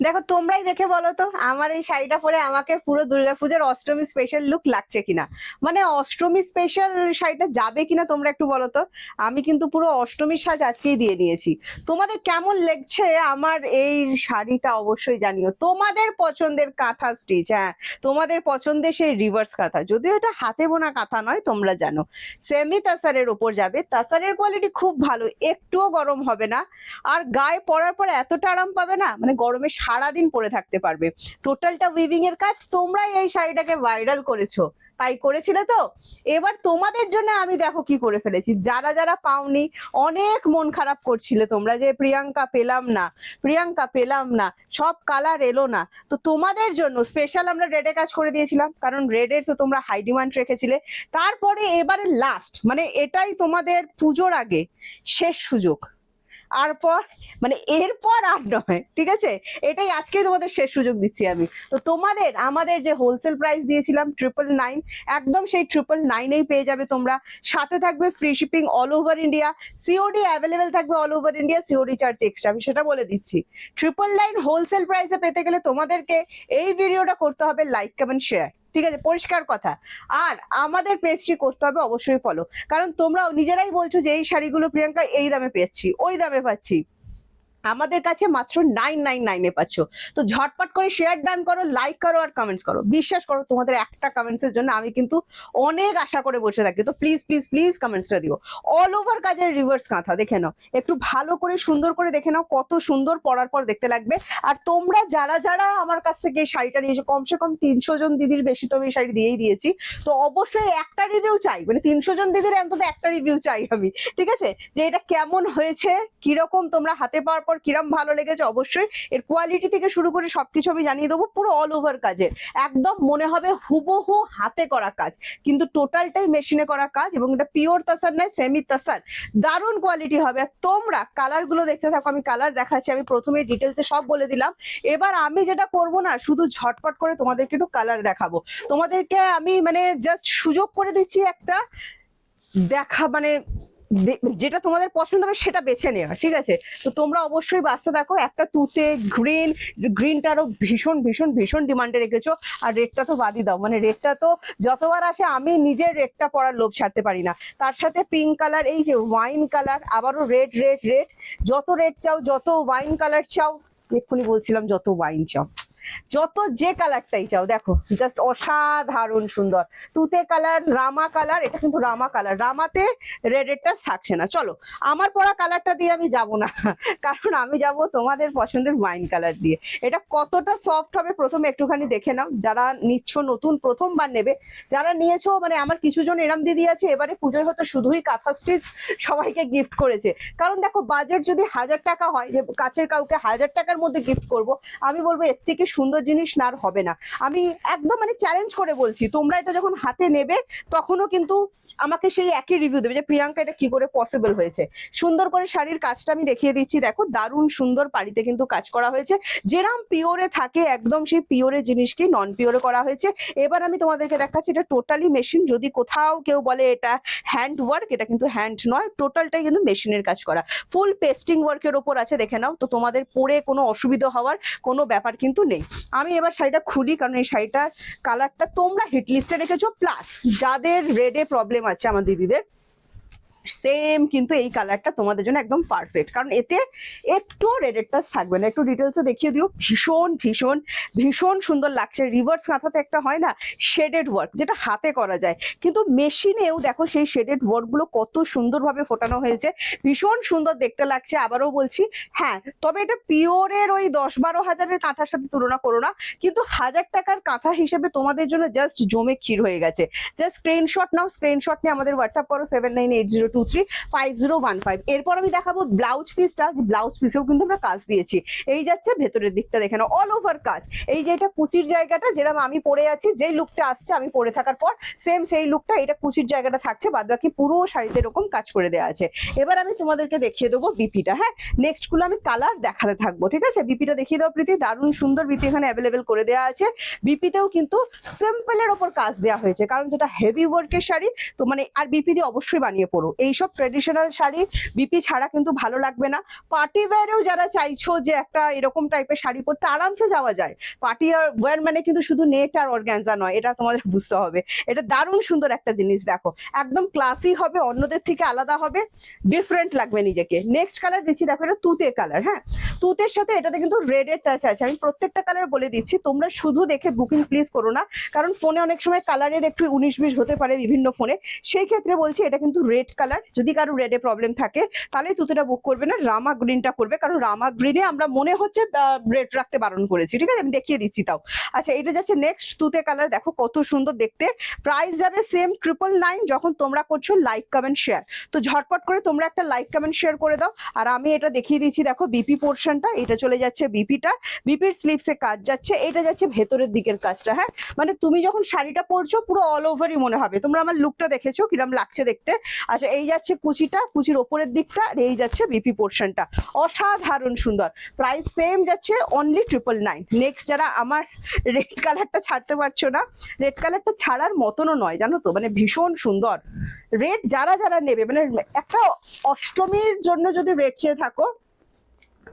দেখো, তোমরাই দেখে বলো তো, আমার এই শাড়িটা পরে আমাকে পুরো দুর্গাপূজার অষ্টমী স্পেশাল লুক লাগছে কিনা? মানে অষ্টমী স্পেশাল শাড়িটা যাবে কিনা তোমরা একটু বলো তো? আমি কিন্তু পুরো অষ্টমীর সাজ আজকেই দিয়ে নিয়েছি। তোমাদের কেমন লাগছে আমার এই শাড়িটা অবশ্যই জানিও। তোমাদের পছন্দের কাঁথা স্টিচ হ্যাঁ তোমাদের পছন্দের সেই রিভার্স কাঁথা। যদিও এটা হাতে বোনা কাঁথা নয়, তোমরা জানো। সেমি তাসারের ওপর যাবে। তাসারের কোয়ালিটি খুব ভালো, একটুও গরম হবে না। আর গায়ে পরার পর এতটা আরাম পাবে না? মানে গরমে সারাদিন পরে থাকতে পারবে। টোটালটা উইভিং এর কাজ তোমরাই এই শাড়িটাকে ভাইরাল করেছ। তাই করেছিলে তো? এবার তোমাদের জন্য আমি দেখো কি করে ফেলেছি। যারা যারা পাওনি, অনেক মন খারাপ করছিলে তোমরা যে প্রিয়াঙ্কা পেলাম না, প্রিয়াঙ্কা পেলাম না, সব কালার এলো না। তো তোমাদের জন্য স্পেশাল আমরা রেডে কাজ করে দিয়েছিলাম, কারণ রেডের তো তোমরা হাই ডিমান্ড রেখেছিলে। তারপরে এবারে লাস্ট মানে এটাই তোমাদের পুজোর আগে, শেষ সুযোগ। আর পর মানে এরপর আর নয়, ঠিক আছে? এটাই আজকে তোমাদের শেষ সুযোগ দিচ্ছি আমি। তো তোমাদের, আমাদের যে হোলসেল প্রাইস দিয়েছিলাম ট্রিপল নাইন একদম সেই ট্রিপল নাইনেই পেয়ে যাবে তোমরা। সাথে থাকবে free shipping all over India COD available থাকবে all over India COD charge extra আমি সেটা বলে দিচ্ছি। ট্রিপল নাইন হোলসেল প্রাইসে পেতে গেলে তোমাদেরকে এই ভিডিওটা করতে হবে লাইক কমেন্ট শেয়ার ঠিক আছে, পরিষ্কার কথা। আর আমাদের পেজটি করতে হবে অবশ্যই ফলো কারণ তোমরা নিজেরাই বলছো যে এই শাড়িগুলো প্রিয়াঙ্কা, এই দামে পেয়েছি, ওই দামে পাচ্ছি। আমাদের কাছে মাত্র নাইন নাইন নাইনে পাচ্ছ। তো ঝটপট করে শেয়ার ডান করো লাইক করো আর কমেন্টস করো। বিশ্বাস করো, তোমাদের একটা কমেন্টস এর জন্য আমি কিন্তু অনেক আশা করে বসে থাকি। তো প্লিজ প্লিজ প্লিজ কমেন্টসটা দিও। অল ওভার কাজের রিভার্স কাঁথা, দেখে নাও। একটু ভালো করে, সুন্দর করে দেখে নাও কত সুন্দর পরার পর দেখতে লাগবে। আর তোমরা যারা যারা আমার কাছ থেকে এই শাড়িটা নিয়েছো, কমসে কম তিনশো জন দিদির, বেশি তো আমি এই শাড়ি দিয়েই দিয়েছি। তো অবশ্যই একটা রিভিউ চাই। মানে তিনশো জন দিদির অন্তত একটা রিভিউ চাই আমি। ঠিক আছে? যে এটা কেমন হয়েছে, কীরকম তোমরা হাতে পাওয়ার পর কিরম ভালো লেগেছে অবশ্যই এর কোয়ালিটি থেকে শুরু করে সবকিছু আমি জানিয়ে দেবো, পুরো অল ওভার কাজের একদম মনে হবে হুবহু হাতে করা কাজ। কিন্তু টোটালটাই মেশিনে করা কাজ এবং এটা পিওর তাসার নয় সেমি তাসার। দারুণ কোয়ালিটি হবে। আর তোমরা কালারগুলো দেখতে থাকো, আমি কালার দেখাচ্ছি, আমি প্রথমে ডিটেলসে সব বলে দিলাম। এবার আমি যেটা করব না, শুধু ঝটপট করে তোমাদেরকে একটু কালার দেখাবো। তোমাদেরকে আমি মানে জাস্ট সুযোগ করে দিচ্ছি একটা দেখা মানে যেটা তোমাদের পছন্দ হবে সেটা বেছে নেওয়া, ঠিক আছে? তো তোমরা অবশ্যই বাঁচতে থাকো একটা তুতে গ্রিন গ্রিনটা গ্রিনটারও ভীষণ ভীষণ ভীষণ ডিমান্ডে রেখেছো, আর রেডটা তো বাদই দাও। মানে রেডটা তো যতবার আসে, আমি নিজের রেটটা পরার লোভ ছাড়তে পারি না। তার সাথে পিঙ্ক কালার এই যে ওয়াইন কালার আবারও রেড রেড রেড যত রেড চাও, যত ওয়াইন কালার চাও, এক্ষুনি বলছিলাম যত ওয়াইন চাও। যত যে কালারটাই চাও, দেখো জাস্ট অসাধারণ সুন্দর। তুতে কালার, রামা কালার, এটা কিন্তু রামা কালার। রামাতে রেডেরটা থাকছে না। চলো, আমার পরা কালারটা দিয়ে আমি যাব না, কারণ আমি যাব তোমাদের পছন্দের ওয়াইন কালার দিয়ে। এটা কতটা সফট হবে প্রথমে একটুখানি দেখে নাও। যারা নিচ্ছ নতুন, প্রথমবার নেবে, যারা নিয়েছো মানে আমার কিছু জন এরম দিদি আছে, এবারে পুজোয় হয়তো শুধুই কাঁথা স্টিচ সবাইকে গিফট করেছে। কারণ দেখো বাজেট যদি হাজার টাকা হয়, যে কাছের কাউকে হাজার টাকার মধ্যে গিফট করব, আমি বলব, এর থেকে সুন্দর জিনিস না আর হবে না। আমি একদম মানে চ্যালেঞ্জ করে বলছি, তোমরা এটা যখন হাতে নেবে, তখনও কিন্তু আমাকে সেই একই রিভিউ দেবে যে প্রিয়াঙ্কা এটা কি করে পসিবল হয়েছে। সুন্দর করে শাড়ির কাজটা আমি দেখিয়ে দিচ্ছি, দেখো দারুণ সুন্দর পাড়িতে কিন্তু কাজ করা হয়েছে। যেরাম পিওরে থাকে, একদম সেই পিওরে জিনিসকে নন পিওরে করা হয়েছে। এবার আমি তোমাদেরকে দেখাচ্ছি, এটা টোটালি মেশিন যদি কোথাও কেউ বলে এটা হ্যান্ড ওয়ার্ক এটা কিন্তু হ্যান্ড নয় টোটালটাই কিন্তু মেশিনের কাজ করা। ফুল পেস্টিং ওয়ার্কের ওপর আছে, দেখে নাও। তো তোমাদের পরে কোনো অসুবিধা হওয়ার কোনো ব্যাপার কিন্তু নেই। আমি এবার শাড়িটা খুলি, কারণ এই শাড়িটার কালারটা তোমরা হিটলিস্টে রেখেছো প্লাস যাদের রেডে প্রবলেম আছে আমার দিদিদের সেম কিন্তু এই কালারটা তোমাদের জন্য একদম পারফেক্ট কারণ এতে একটু রেডের টাচ থাকবে না। একটু ডিটেলসে দেখিয়ে দিও। ভীষণ ভীষণ ভীষণ সুন্দর লাগছে। রিভার্স কাঁথাতে একটা হয় না শেডেড ওয়ার্ক যেটা হাতে করা যায়। কিন্তু মেশিনেও দেখো সেই শেডেড ওয়ার্কগুলো কত সুন্দরভাবে ফোটানো হয়েছে। ভীষণ সুন্দর দেখতে লাগছে। আবারও বলছি হ্যাঁ তবে এটা পিওরের ওই দশ বারো হাজারের কাঁথার সাথে তুলনা করো না। কিন্তু হাজার টাকার কাঁথা হিসেবে তোমাদের জন্য জাস্ট জমে ক্ষীর হয়ে গেছে। জাস্ট স্ক্রিনশট নাও স্ক্রিনশট নিয়ে আমাদের হোয়াটসঅ্যাপ করো seven nine eight zero two three five zero one five এরপর আমি দেখাবো ব্লাউজ পিসটা ব্লাউজ পিসেও কিন্তু আমরা কাজ দিয়েছি। এই যাচ্ছে ভেতরের দিকটা দেখে নাও অল ওভার কাজ। এই যে এটা কুচির জায়গাটা যেরকম আমি পরে আছি, যেই লুকটা আসছে, আমি পরে থাকার পর সেম সেই লুকটা এটা কুচির জায়গাটা থাকছে বাদ বাকি পুরো শাড়িতে এরকম কাজ করে দেওয়া আছে। এবার আমি তোমাদেরকে দেখিয়ে দেবো বিপিটা হ্যাঁ? নেক্সটগুলো আমি কালার দেখাতে থাকব, ঠিক আছে? বিপিটা দেখিয়ে দাও, প্রীতি। দারুণ সুন্দর বিপি এখানে অ্যাভেলেবেল করে দেওয়া আছে। বিপিতেও কিন্তু সিম্পলের ওপর কাজ দেওয়া হয়েছে, কারণ যেটা হেভি ওয়ার্কের শাড়ি, তো মানে আর বিপি দিয়ে অবশ্যই বানিয়ে পড়ো এইসব ট্রেডিশনাল শাড়ি বিপি ছাড়া কিন্তু ভালো লাগবে না। পার্টি ওয়্যারেও যারা চাইছো যে একটা এরকম টাইপের শাড়ি পরতে, আরামসে যাওয়া যায়। পার্টি ওয়্যার মানে কিন্তু শুধু নেট আর অর্গ্যানজা নয়, এটা তোমাদের বুঝতে হবে। এটা দারুণ সুন্দর একটা জিনিস, দেখো। একদম ক্লাসি হবে, অন্যদের থেকে আলাদা হবে ডিফারেন্ট লাগবে নিজেকে। নেক্সট কালার দিচ্ছি, দেখো এটা তুতে কালার হ্যাঁ? তুতের সাথে এটাতে কিন্তু রেড এর টাচ আছে। আমি প্রত্যেকটা কালার বলে দিচ্ছি, তোমরা শুধু দেখে বুকিং প্লিজ করো না। কারণ ফোনে অনেক সময় কালারের একটু উনিশ বিশ হতে পারে বিভিন্ন ফোনে সেই ক্ষেত্রে বলছি, এটা কিন্তু রেড কালার যদি কারও রেডে প্রবলেম থাকে, তাহলে তুতেটা বুক করবে না রামা গ্রিনটা করবে, কারণ রামা গ্রিনে আমরা মনে হচ্ছে রেড রাখতে বারণ করেছি। ঠিক আছে? আমি দেখিয়ে দিচ্ছি তাও। আচ্ছা এটা যাচ্ছে নেক্সট তুতে কালার দেখো কত সুন্দর দেখতে। প্রাইস যাবে সেম ট্রিপল নাইন যখন তোমরা করছ লাইক কমেন্ট শেয়ার তো ঝটপট করে তোমরা একটা লাইক কমেন্ট শেয়ার করে দাও। আর আমি এটা দেখিয়ে দিচ্ছি, দেখো বিপি পোর্শনটা এটা চলে যাচ্ছে বিপিটা বিপির স্লিপসে কাজ যাচ্ছে, এটা যাচ্ছে ভেতরের দিকের কাজটা হ্যাঁ? মানে তুমি যখন শাড়িটা পরছো, পুরো অল ওভারই মনে হবে। তোমরা আমার লুকটা দেখেছ, কিরম লাগছে দেখতে? আচ্ছা এই যাচ্ছে কুচিটা, কুচির ওপরের দিকটা আর এই যাচ্ছে বিপি পোর্শনটা অসাধারণ সুন্দর। প্রাইস সেম যাচ্ছে অনলি ট্রিপল নাইন নেক্সট যারা আমার রেড কালারটা ছাড়তে পারছ না রেড কালারটা ছাড়ার মতনও নয়, জানো তো? মানে ভীষণ সুন্দর। রেড যারা যারা নেবে মানে একটা অষ্টমীর জন্য যদি রেড চেয়ে থাকো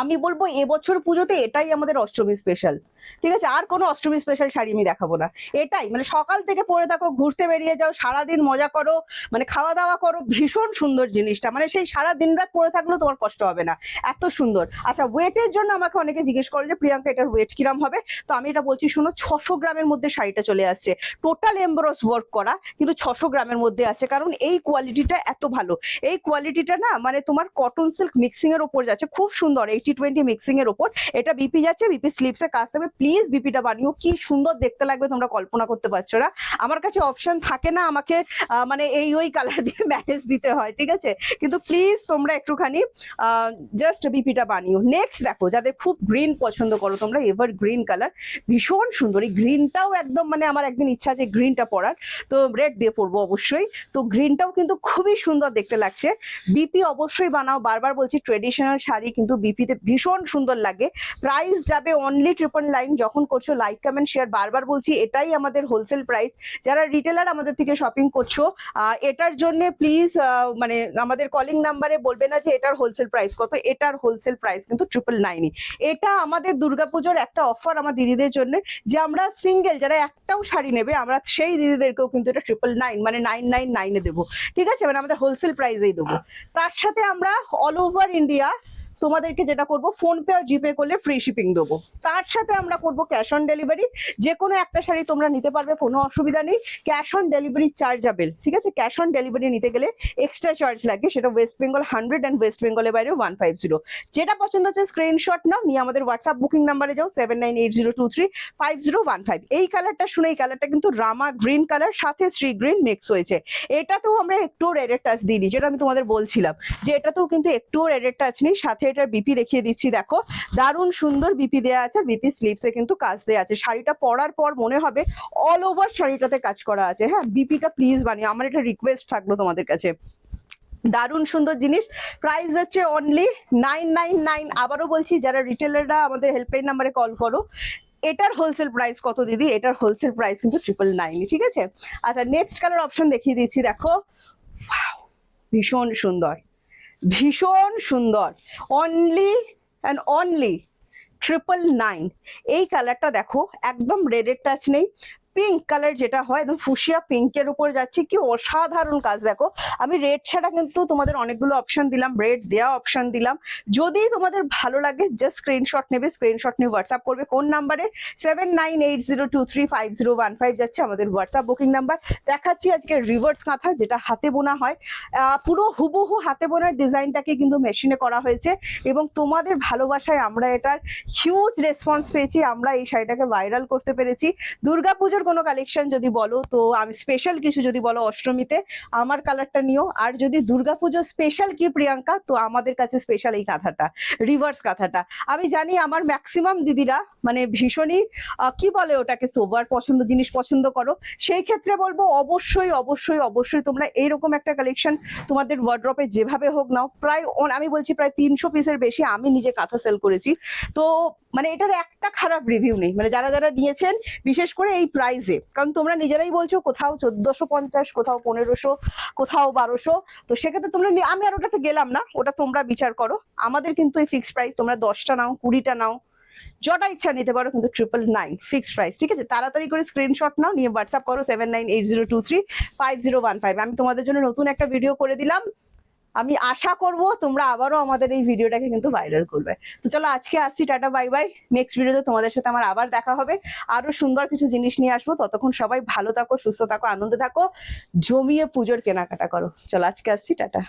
আমি বলব এবছর পুজোতে এটাই আমাদের অষ্টমী স্পেশাল ঠিক আছে? আর কোনো অষ্টমী স্পেশাল শাড়ি আমি দেখাবো না। এটাই মানে সকাল থেকে পরে থাকো, ঘুরতে বেরিয়ে যাও, সারাদিন মজা করো মানে খাওয়া দাওয়া করো, ভীষণ সুন্দর জিনিসটা। মানে সেই সারা দিন রাত পরে থাকলেও তোমার কষ্ট হবে না। এত সুন্দর। আচ্ছা ওয়েটের জন্য আমাকে অনেকে জিজ্ঞেস করে যে, প্রিয়াঙ্কা, এটার ওয়েট কিরম হবে? তো আমি এটা বলছি, শোনো, ছশো গ্রামের মধ্যে শাড়িটা চলে আসছে। টোটাল এমব্রস ওয়ার্ক করা, কিন্তু ছশো গ্রামের মধ্যে আছে। কারণ এই কোয়ালিটিটা এত ভালো। এই কোয়ালিটিটা না মানে তোমার কটন সিল্ক মিক্সিং এর ওপর যাচ্ছে। খুব সুন্দর। এইটি টোয়েন্টি মিক্সিং এর ওপর এটা বিপি যাচ্ছে বিপি স্লিপসে কাজ থাকবে। প্লিজ বিপিটা বানিও। কি সুন্দর দেখতে লাগবে তোমরা কল্পনা করতে পারছ না। আমার কাছে অপশন থাকে না আমাকে মানে এই ওই কালার দিয়ে ম্যানেজ দিতে হয়, ঠিক আছে? কিন্তু প্লিজ তোমরা একটুখানি জাস্ট বিপিটা বানিও। নেক্সট দেখো, যাদের খুব গ্রিন পছন্দ করো, তোমরা এভার গ্রিন কালার ভীষণ সুন্দর। এই গ্রিনটাও একদম মানে আমার একদিন ইচ্ছা আছে গ্রিনটা পরার। তো রেড দিয়ে পরবো অবশ্যই। তো গ্রিনটাও কিন্তু খুবই সুন্দর দেখতে লাগছে। বিপি অবশ্যই বানাও। বারবার বলছি ট্রেডিশনাল শাড়ি কিন্তু বিপিতে ভীষণ সুন্দর লাগে। প্রাইস যাবে অনলি ট্রিপল লাইন যখন করছ লাইক কমেন্ট শেয়ার বারবার বলছি এটাই আমাদের হোলসেল প্রাইস যারা রিটেলার আমাদের থেকে শপিং করছ এটার জন্য প্লিজ মানে আমাদের কলিং নাম্বারে বলবে না যে এটার হোলসেল প্রাইস কত এটার হোলসেল প্রাইস কিন্তু ট্রিপল নাইনই এটা আমাদের দুর্গাপুজোর একটা অফার আমার দিদিদের জন্য যে আমরা সিঙ্গেল যারা একটাও শাড়ি নেবে আমরা সেই দিদিদেরকেও কিন্তু এটা ট্রিপল নাইন মানে নাইন নাইন নাইনে দেবো। ঠিক আছে? মানে আমাদের হোলসেল প্রাইসেই দেবো। তার সাথে আমরা অল ওভার ইন্ডিয়া তোমাদেরকে যেটা করব ফোন পে আর জিপে করলে ফ্রি শিপিং দেবো। তার সাথে আমরা করব ক্যাশ অন ডেলিভারি যে কোনো একটা শাড়ি তোমরা নিতে পারবে, কোনো অসুবিধা নেই। ক্যাশ অন ডেলিভারি চার্জেবল ঠিক আছে? ক্যাশ অন ডেলিভারি নিতে গেলে এক্সট্রা চার্জ লাগে, সেটা West Bengal hundred and West বেঙ্গলের বাইরে ওয়ান ফাইভ জিরো যেটা পছন্দ হচ্ছে স্ক্রিনশট নাও, নিয়ে আমাদের হোয়াটসঅ্যাপ বুকিং নাম্বারে যাও seven nine eight zero two three five zero one five এই কালারটা শুনে, এই কালারটা কিন্তু রামা গ্রিন কালার সাথে শ্রী গ্রিন মিক্স হয়েছে। এটাতেও আমরা একটু রেডের টাচ দিইনি যেটা আমি তোমাদের বলছিলাম। যে এটাতেও কিন্তু একটু রেডের টাচ নেই, সাথে এটার বিপি দেখিয়ে দিচ্ছি, দেখো। দারুণ সুন্দর বিপি দেওয়া আছে বিপি স্লিপসে কিন্তু কাজ দেওয়া আছে। শাড়িটা পরার পর মনে হবে অল ওভার শাড়িটাতে কাজ করা আছে। হ্যাঁ বিপিটা প্লিজ বানিয়ে আমার এটা রিকোয়েস্ট থাকল তোমাদের কাছে। দারুণ সুন্দর জিনিস। প্রাইস হচ্ছে অনলি নাইন নাইন নাইন আবারও বলছি, যারা রিটেলাররা আমাদের হেল্পলাইন নাম্বারে কল করো, এটার হোলসেল প্রাইস কত দিদি? এটার হোলসেল প্রাইস কিন্তু ট্রিপল নাইন ঠিক আছে? আচ্ছা নেক্সট কালার অপশন দেখিয়ে দিচ্ছি, দেখো। ভীষণ সুন্দর। ভীষণ সুন্দর। Only and only triple nine এই কালারটা দেখো একদম রেডের টাচ নেই। পিঙ্ক কালার যেটা হয়, একদম ফুসিয়া পিঙ্কের উপর যাচ্ছে। কি অসাধারণ কাজ, দেখো। আমি রেড ছাড়া কিন্তু তোমাদের অনেকগুলো অপশন দিলাম রেড দেওয়া অপশন দিলাম। যদি তোমাদের ভালো লাগে জাস্ট স্ক্রিনশট নেবে স্ক্রিনশট নিয়ে হোয়াটসঅ্যাপ করবে। কোন নাম্বারে seven nine eight zero two three five zero one five যাচ্ছে আমাদের হোয়াটসঅ্যাপ বুকিং নাম্বার দেখাচ্ছি আজকে রিভার্স কাঁথা, যেটা হাতে বোনা হয়। পুরো হুবহু হাতে বোনার ডিজাইনটাকে কিন্তু মেশিনে করা হয়েছে। এবং তোমাদের ভালোবাসায় আমরা এটার হিউজ রেসপন্স পেয়েছি। আমরা এই শাড়িটাকে ভাইরাল করতে পেরেছি। দুর্গাপুজোর কোনো কালেকশন যদি বলো, তো আমি স্পেশাল কিছু যদি বলো অষ্টমীতে, আমার কালারটা নিও। আর যদি দুর্গাপুজো স্পেশাল কি প্রিয়াঙ্কা, তো আমাদের কাছে স্পেশাল এই কাঁথাটা রিভার্স কাঁথাটা। আমি জানি আমার ম্যাক্সিমাম দিদিরা মানে ভীষণই কি বলে ওটাকে সোবার পছন্দ, জিনিস পছন্দ করো। সেই ক্ষেত্রে বলব অবশ্যই অবশ্যই অবশ্যই তোমরা এইরকম একটা কালেকশন তোমাদের ওয়ার্ড্রপে যেভাবে হোক নাও। প্রায় আমি বলছি প্রায় তিনশো পিসের বেশি আমি নিজে কাঁথা সেল করেছি। তো মানে এটার একটা খারাপ রিভিউ নেই। মানে যারা যারা নিয়েছেন, বিশেষ করে এই প্রাইস প্রাইজে কারণ তোমরা নিজেরাই বলছো কোথাও চোদ্দশো পঞ্চাশ, কোথাও পনেরোশো, কোথাও বারোশো। তো সেক্ষেত্রে তোমরা আমি আর ওটাতে গেলাম না, ওটা তোমরা বিচার করো। আমাদের কিন্তু এই ফিক্সড প্রাইস তোমরা দশটা নাও, কুড়িটা নাও। যটা ইচ্ছা নিতে পারো, কিন্তু ট্রিপল নাইন ফিক্সড প্রাইস ঠিক আছে? তাড়াতাড়ি করে স্ক্রিনশট নাও, নিয়ে হোয়াটসঅ্যাপ করো seven nine eight zero two three five zero one five আমি তোমাদের জন্য নতুন একটা ভিডিও করে দিলাম। আমি আশা করব তোমরা আবারও আমাদের এই ভিডিওটাকে কিন্তু ভাইরাল করবে। তো চলো আজকে আসছি, টাটা বাই বাই নেক্সট ভিডিওতে তোমাদের সাথে আমার আবার দেখা হবে। আরও সুন্দর কিছু জিনিস নিয়ে আসব। ততক্ষণ সবাই ভালো থাকো, সুস্থ থাকো, আনন্দে থাকো। জমিয়ে পুজোর কেনাকাটা করো। চলো আজকে আসছি, টাটা।